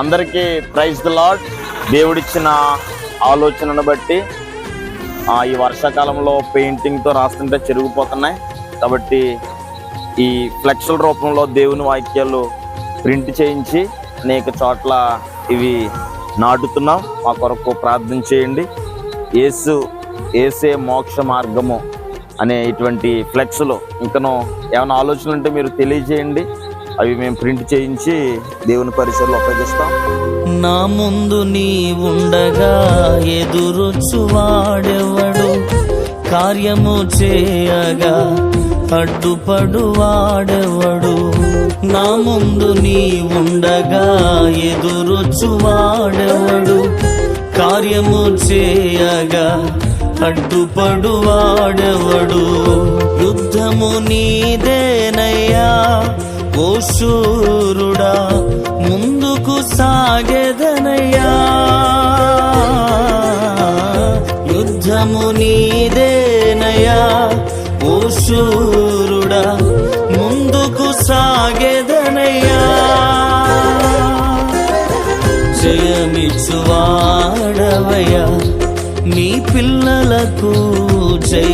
అందరికీ praise the lord దేవుడిచ్చిన ఆలోచనను బట్టి ఈ వర్షాకాలంలో పెయింటింగ్తో రాస్తుంటే చెరిగిపోతున్నాయి. కాబట్టి ఈ ఫ్లెక్సుల రూపంలో దేవుని వాక్యాలు ప్రింట్ చేయించి అనేక చోట్ల ఇవి నాటుతున్నాం. మా కొరకు ప్రార్థన చేయండి. ఏసు ఏసే మోక్ష మార్గము అనే ఇటువంటి ఫ్లెక్స్లు. ఇంకనో ఏమైనా ఆలోచనలు ఉంటే మీరు తెలియజేయండి. అవి మేము ప్రింట్ చేయించి దేవుని పరిసరలో ఉపయోగిస్తాం నా ముందు నీ ఉండగా ఎదురొచ్చువాడెవడు కార్యము చేయగా అడ్డుపడువాడెవడు? నా ముందు నీ ఉండగా ఎదురొచ్చువాడెవడు కార్యము చేయగా అడ్డుపడువాడెవడు? యుద్ధము నీదేనయ్యా ఓ శూరుడా ముందుకు సాగెదనయ్యా. యుద్ధము నీదేనయ్యా. ఓ శూరుడా ముందుకు సాగెదనయ్యా. జయమిచ్చువాడవయ్యా నీ పిల్లలకు జయ